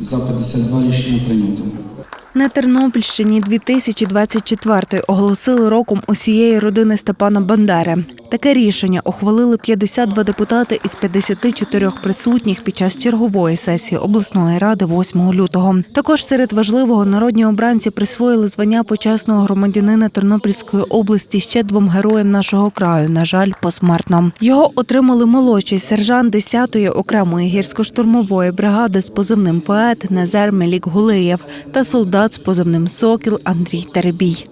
За 52 рішення прийнято. На Тернопільщині 2024 оголосили роком усієї родини Степана Бандери. Таке рішення ухвалили 52 депутати із 54 присутніх під час чергової сесії обласної ради 8 лютого. Також серед важливого народні обранці присвоїли звання почесного громадянина Тернопільської області ще двом героям нашого краю. На жаль, посмертно. Його отримали молодший сержант 10-ї окремої гірсько-штурмової бригади з позивним поет Назар Мелік Гулиєв та солдат з позивним Сокіл Андрій Теребій.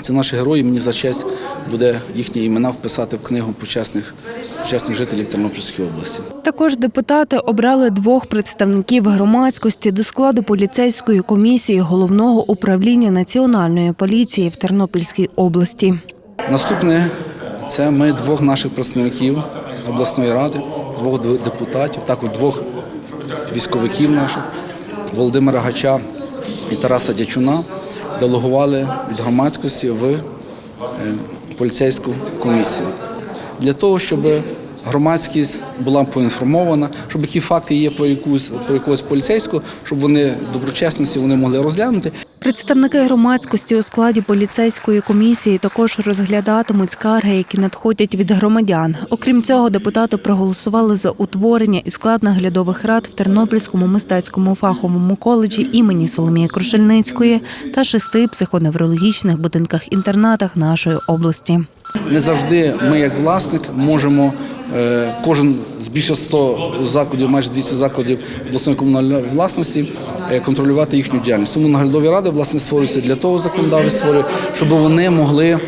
Це наші герої. Мені за честь буде їхні імена вписати в книгу почесних, почесних жителів Тернопільської області. Також депутати обрали двох представників громадськості до складу поліцейської комісії головного управління національної поліції в Тернопільській області. Наступне це ми двох наших представників обласної ради, двох депутатів, також двох військовиків наших Володимира Гача і Тараса Дячуна делегували від громадськості в е, поліцейську комісію. Для того, щоб громадськість була поінформована, щоб які факти є про якусь про якогось поліцейського, щоб вони доброчесності вони могли розглянути Представники громадськості у складі поліцейської комісії також розглядатимуть скарги, які надходять від громадян. Окрім цього, депутати проголосували за утворення і склад наглядових рад в Тернопільському мистецькому фаховому коледжі імені Соломії Крушельницької та шести психоневрологічних будинках-інтернатах нашої області. Ми завжди, ми як власник, можемо кожен з більше 100 закладів, майже 200 закладів обласної комунальної власності е, контролювати їхню діяльність. Тому наглядові ради власне створюються для того законодавець створює, щоб вони могли,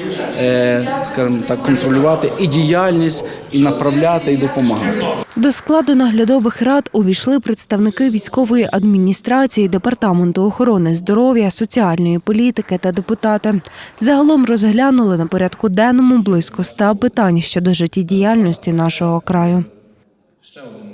е, скажімо так, контролювати і діяльність, і направляти, і допомагати. До складу наглядових рад увійшли представники військової адміністрації, департаменту охорони здоров'я, соціальної політики та депутати. Загалом розглянули на порядку денному близько ста питань щодо життєдіяльності нашого краю.